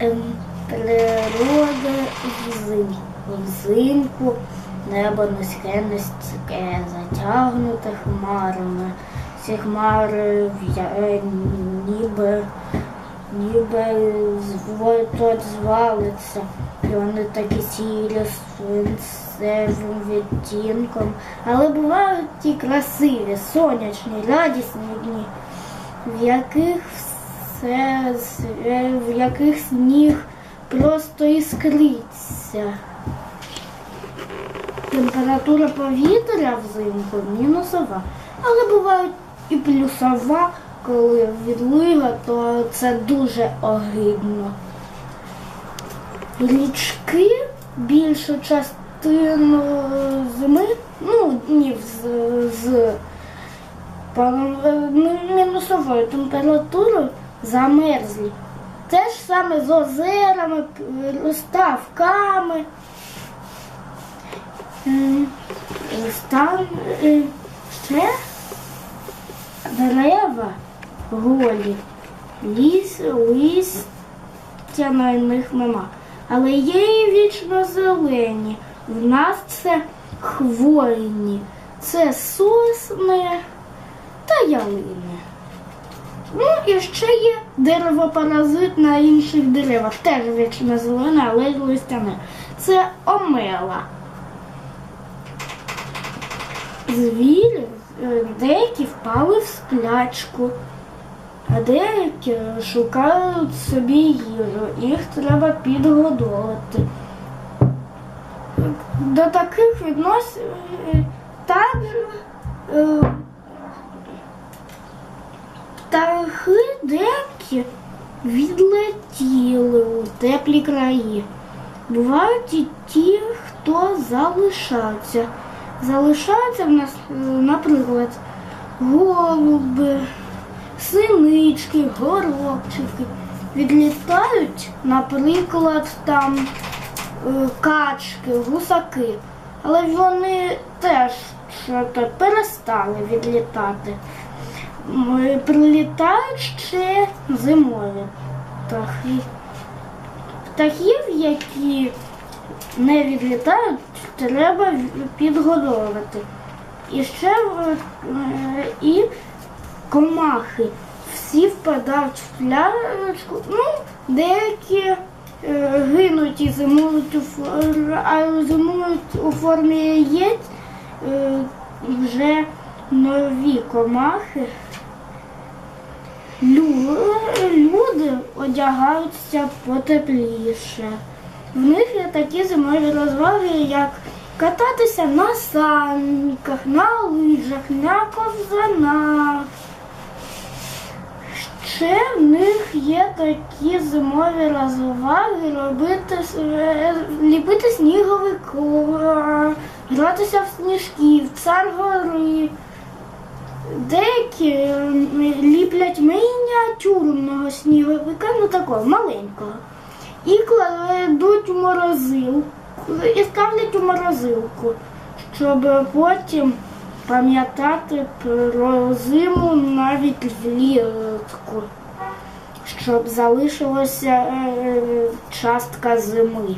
Ем, Природа взимку. Взимку небо низьке низьке, затягнуте хмарами. Ці хмари в'я- ніби, ніби от звалиться. І вони такі сірі свинцевим відтінком. Але бувають ті красиві, сонячні, радісні дні, в яких все з- е, в яких сніг просто іскриться. Температура повітря взимку мінусова, але бувають і плюсова, коли відлига, то це дуже огидно. Річки більшу частину зими, ну, днів з, з пан- е, ну, мінусовою температурою замерзлі. Те ж саме з озерами, ставками. Стан е, ще дерева голі, ліс, листя на них нема. Але є і вічно зелені. В нас це хвойні, це сосни та ялини. Ну і ще є деревопаразит на інших деревах. Теж вічно зелене, але й листяне. Це омела. Звірі е, деякі впали в сплячку, а деякі шукають собі їжу. Їх треба підгодовувати. До таких відносин е, також е, птахи деякі відлетіли у теплі краї. Бувають і ті, хто залишаться. Залишаються в нас, е, наприклад, голуби, синички, горобчики. Відлітають, наприклад, там е, качки, гусаки. Але вони теж перестали відлітати. Прилітають ще зимові птахи. Птахів, які не відлітають, треба підгодовувати. І ще е, і комахи. Всі впадають в пляшку. Ну, деякі е, гинуть і зимують у фор- а зимують у формі яєць е, вже нові комахи. Лю- Люди одягаються потепліше. В них є такі зимові розваги, як кататися на санках, на лижах, на ковзанах. Ще в них є такі зимові розваги робити, ліпити сніговику, гратися в сніжки, в цар гори. Деякі е, ліплять мініатюрного сніговика, ну такого маленького. І кладуть у морозилку і ставлять у морозилку, щоб потім пам'ятати про зиму навіть влітку, щоб залишилася е, частка зими.